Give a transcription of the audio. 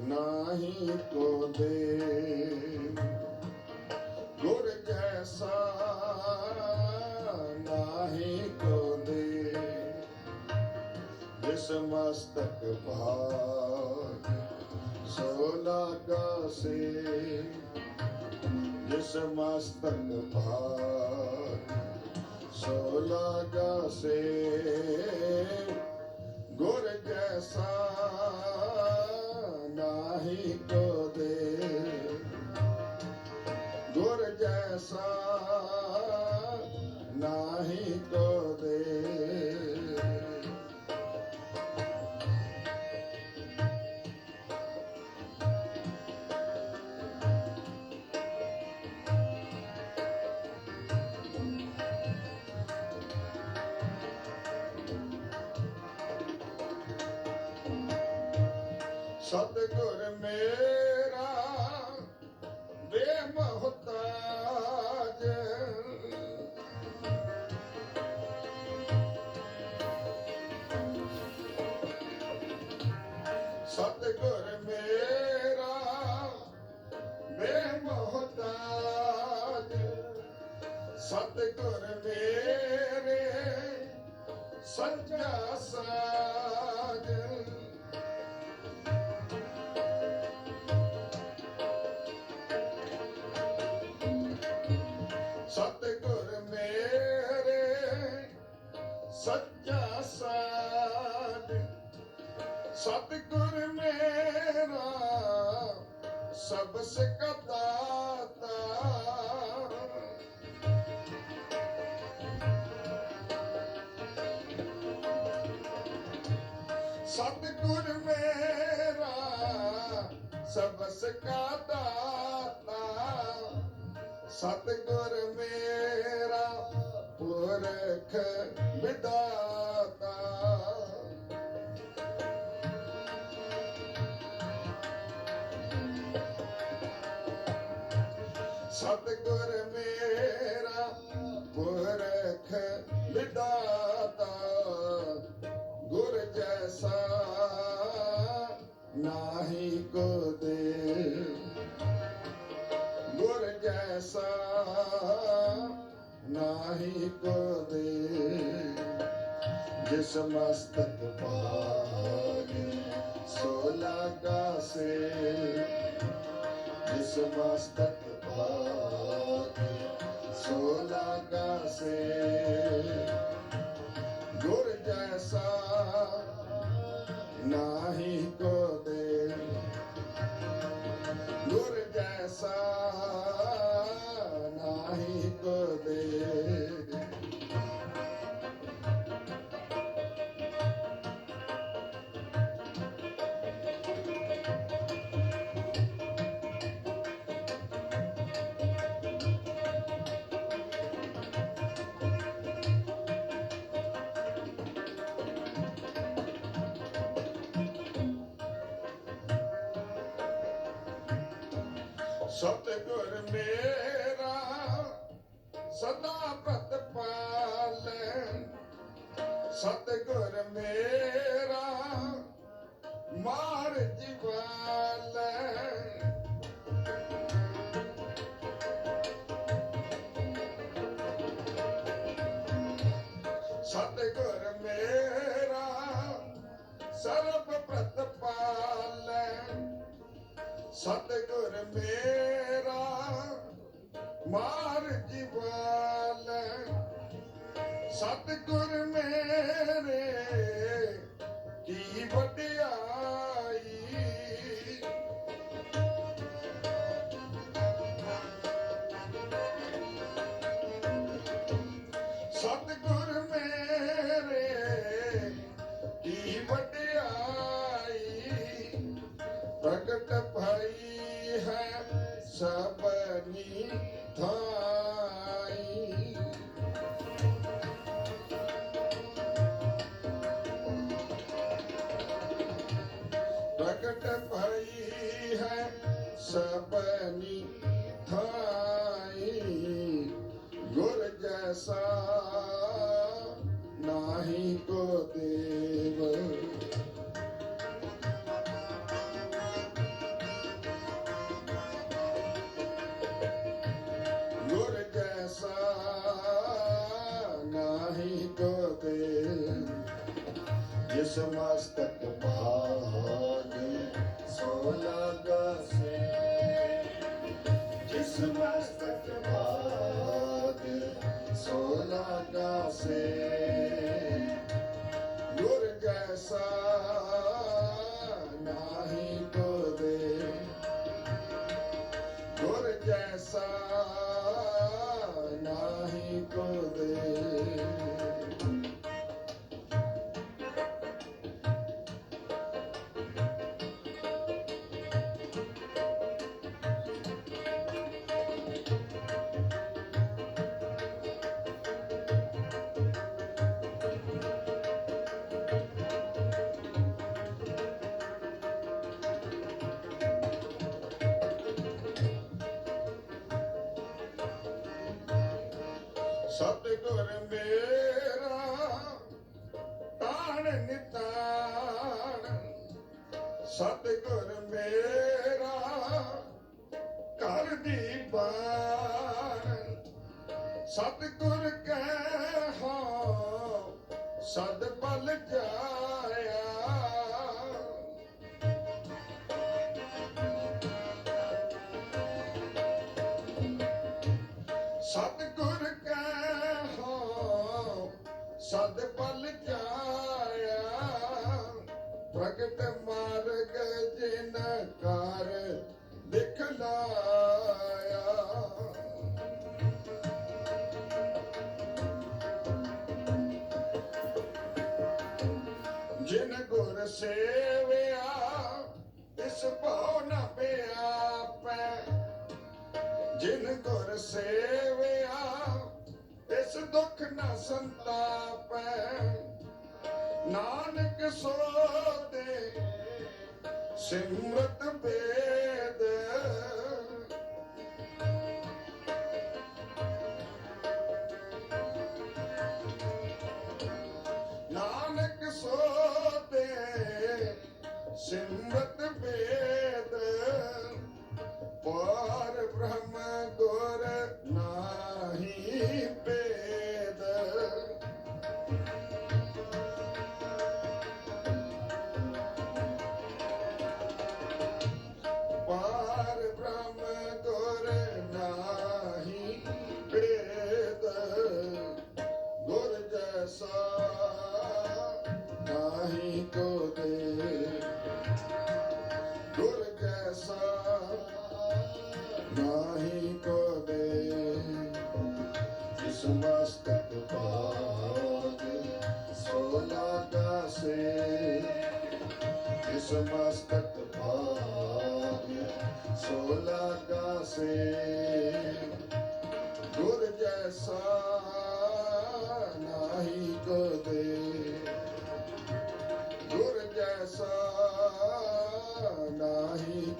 ਨਾਹੀ ਕੋ ਦੇ ਗੁਰ ਜੈਸਾ ਨਾਹੀ ਕੋ ਦੇ ਜਿਸ ਮਸਤਕ ਭਾਗ ਸੋ ਲਾਗਾ ਸੇ। ਜਿਸ ਮਸਤਕ ਭਾਗ ਸੋ ਲਾਗਾ ਸੇ। ਗੁਰ ਜੈਸਾ ਨਾਹੀ ਕੋ ਦੇ। ਗੁਰ ਜੈਸਾ ਨਾਹੀ ਕੋ ਦੇ। ਸਤਿਗੁਰ ਬੇਮਹਤਾਜ ਸਤਿਗੁਰ ਮੇਰਾ ਬੇਮਹਤਾਜ ਸਤਿਗੁਰ ਮੇਰੇ ਸੱਚਾ ਸਾਜ ਸਤਿਗੁਰ ਮੇਰੇ ਸੱਚਾ ਸਾਧ। ਸਤਿਗੁਰ ਮੇਰਾ ਸਭ ਸਿਕਦਾਤਾ ਸਤਿਗੁਰ ਮੇਰਾ ਸਭ ਸਿਕਦਾਤਾ ਸਤਿਗੁਰ ਮੇਰਾ ਪੁਰਖ ਵਿਦਾਤਾ। ਸਤਿਗੁਰ ਜਿਸ ਮਸਤਕ ਪਾਗ ਸੋ ਲਾਗਾ ਸੇ ਜਿਸ ਮਸਤਕ ਪਾਗ ਸੋ ਲਾਗਾ ਸੇ ਗੁਰ ਜੈਸਾ, ਨਾਹੀ ਸਤਿਗੁਰ ਮੇਰਾ ਸਦਾ ਪ੍ਰਤਪਾਲੈ ਸਤਿਗੁਰ ਮੇਰਾ ਮਾਰ ਜੀਵਾਲੈ। ਸਤਿਗੁਰ ਮੇਰਾ ਸਰਬ ਪ੍ਰਤਪਾਲੈ ਸਤਿਗੁਰ ਮੇਰਾ ਮਾਰ ਜੀਵਾਲ ਸਤਿਗੁਰ ਮੇਰੇ ਐਸਾ ਨਾਹੀ ਕੋ ਦੇਵ। ਗੁਰ ਜੈਸਾ ਨਾਹੀ ਕੋ ਦੇਵ। ਜਿਸ ਮਸਤਕ ਸਤਿਗੁਰ ਮੇਰਾ, ਤਾਣ ਨਿਤਾਣ। ਸਤਿਗੁਰ ਮੇਰਾ, ਘਰ ਦੀ ਬਾਣ। ਸਤਿਗੁਰ ਕੈ ਹੋ ਸਦ ਬਲ ਜਾਇਆ। ਸਤਿਗੁਰ ਸਦ ਪਲ ਜਾਇਆ ਪ੍ਰਗਟ ਮਾਰਗ ਜਿਨ ਕਰ ਦਿਖਲਾਇਆ ਜਿਨ ਗੁਰ ਸੇਵਿਆ ਇਸ ਭਉ ਨ ਪਿਆਪੈ। ਜਿਨ ਗੁਰ ਸੇਵਿਆ ਇਸ ਦੁੱਖ ਨ ਸੰਤਾਪੈ। ਨਾਨਕ ਸੋਤੇ ਸਿਮਰਤ ਬੇ ਜਿਸ ਮਸਤਕ ਬਾਗ ਸੋ ਲਾਗਾ ਸੇ ਗੁਰ ਜੈਸਾ ਨਾਹੀ ਕੋ ਦੇ। ਗੁਰ ਜੈਸਾ ਨਾਹੀ